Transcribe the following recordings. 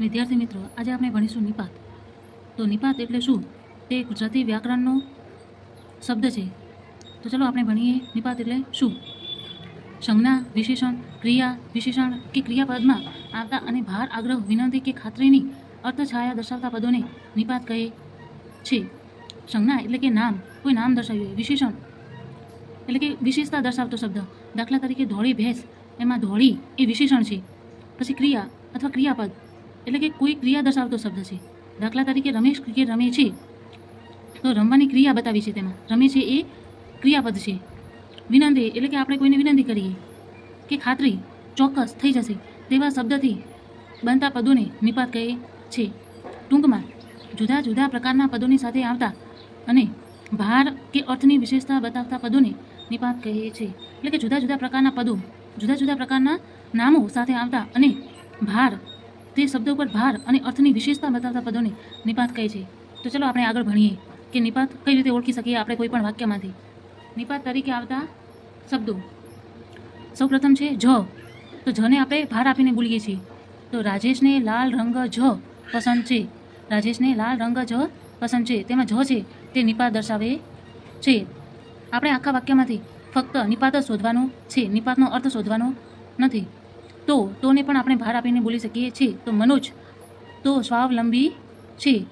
વિદ્યાર્થી મિત્રો, આજે આપણે ભણીશું નિપાત. તો નિપાત એટલે શું? તે ગુજરાતી વ્યાકરણનો શબ્દ છે. તો ચલો આપણે ભણીએ નિપાત એટલે શું? સંજ્ઞા વિશેષણ, ક્રિયા વિશેષણ કે ક્રિયાપદમાં આવતા અને ભાર, આગ્રહ, વિનંતી કે ખાતરીની અર્થછાયા દર્શાવતા પદોને નિપાત કહે છે. સંજ્ઞા એટલે કે નામ. કોઈ નામ દર્શાવ્યું વિશેષણ એટલે કે વિશેષતા દર્શાવતો શબ્દ. દાખલા તરીકે ધોળી ભેંસ. એમાં ધોળી એ વિશેષણ છે. પછી ક્રિયા અથવા ક્રિયાપદ. એટલે કે કોઈ ક્રિયા દર્શાવતો શબ્દ છે. દાખલા તરીકે રમેશ ક્રિકેટ રમે છે. તો રમવાની ક્રિયા બતાવી છે તેમાં. રમે છે એ ક્રિયાપદ છે. વિનંતી, એટલે કે આપણે કોઈને વિનંતી કરીએ કે ખાતરી, ચોક્કસ થઈ જશે. તેવા શબ્દથી બનતા પદોને નિપાત કહે છે. ટૂંકમાં, જુદા જુદા પ્રકારના પદોની સાથે આવતા અને ભાર કે અર્થની વિશેષતા બતાવતા પદોને નિપાત કહે છે. એટલે કે જુદા જુદા પ્રકારના પદો, જુદા જુદા પ્રકારના નામો સાથે આવતા અને ભાર તે શબ્દો ઉપર ભાર અને અર્થની વિશેષતા બતાવતા પદોને નિપાત કહે છે. તો ચલો આપણે આગળ ભણીએ કે નિપાત કઈ રીતે ઓળખી શકીએ આપણે કોઈ પણ વાક્યમાંથી. નિપાત તરીકે આવતા શબ્દો. સૌપ્રથમ છે જ. તો જને આપણે ભાર આપીને બોલીએ છીએ. તો રાજેશને લાલ રંગ જ પસંદ છે. રાજેશને લાલ રંગ જ પસંદ છે. તેમાં જ છે તે નિપાત દર્શાવે છે. આપણે આખા વાક્યમાંથી ફક્ત નિપાત જ શોધવાનો છે. નિપાતનો અર્થ શોધવાનો નથી. તો તોને પણ આપણે ભાર આપીને બોલી શકીએ છીએ. તો મનોજ, તો સ્વાવલંબી છે.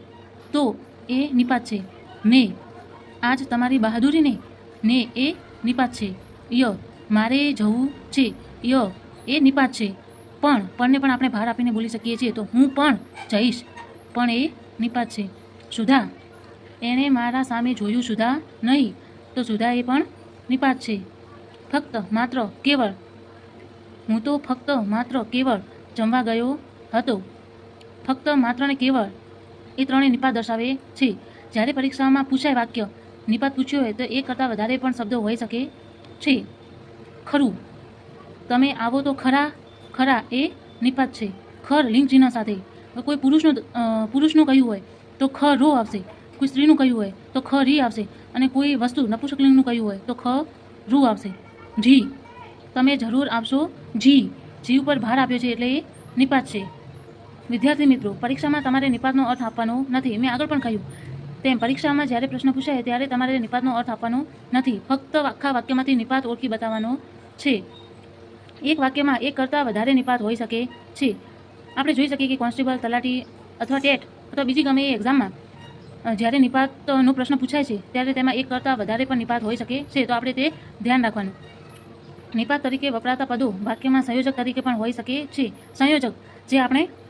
તો એ નિપાત છે. ને આજ તમારી બહાદુરી ને ને એ નિપાત છે. ય મારે જવું છે. ય એ નિપાત છે. પણ પણને પણ આપણે ભાર આપીને બોલી શકીએ છીએ. તો હું પણ જઈશ. પણ એ નિપાત છે. સુધા, એણે મારા સામે જોયું સુધા નહીં. તો સુધા એ પણ નિપાત છે. ફક્ત માત્ર કેવળ હું તો ફક્ત માત્ર કેવળ જમવા ગયો હતો. ફક્ત માત્ર ને કેવળ એ ત્રણેય નિપાત દર્શાવે છે. જ્યારે પરીક્ષામાં પૂછાય વાક્ય નિપાત પૂછ્યો હોય તો એ કરતાં વધારે પણ શબ્દો હોઈ શકે છે. ખરું. તમે આવો તો ખરા ખરા એ નિપાત છે. ખર લિંગ ચિહ્ન સાથે કોઈ પુરુષનું પુરુષનું કહ્યું હોય તો ખ રો આવશે. કોઈ સ્ત્રીનું કહ્યું હોય તો ખ રી આવશે. અને કોઈ વસ્તુ નપુસકલિંગનું કહ્યું હોય તો ખ રૂ આવશે. જી. તમે જરૂર આપશો. જી જી ઉપર ભાર આપ્યો છે એટલે એ નિપાત છે. વિદ્યાર્થી મિત્રો, પરીક્ષામાં તમારે નિપાતનો અર્થ આપવાનો નથી. મેં આગળ પણ કહ્યું. તેમ પરીક્ષામાં જ્યારે પ્રશ્ન પૂછાય ત્યારે તમારે નિપાતનો અર્થ આપવાનો નથી. ફક્ત આખા વાક્યમાંથી નિપાત ઓળખી બતાવવાનો છે. એક વાક્યમાં એક કરતાં વધારે નિપાત હોઈ શકે છે. આપણે જોઈ શકીએ કે કોન્સ્ટેબલ, તલાટી અથવા ટેટ અથવા બીજી ગમે એ એક્ઝામમાં જ્યારે નિપાતનો પ્રશ્ન પૂછાય છે, ત્યારે તેમાં એક કરતાં વધારે પણ નિપાત હોઈ શકે છે. તો આપણે તે ધ્યાન રાખવાનું. નિપાત તરીકે વપરાતા પદો વાક્યમાં સંયોજક તરીકે પણ હોઈ શકે છે. સંયોજક જે આપણે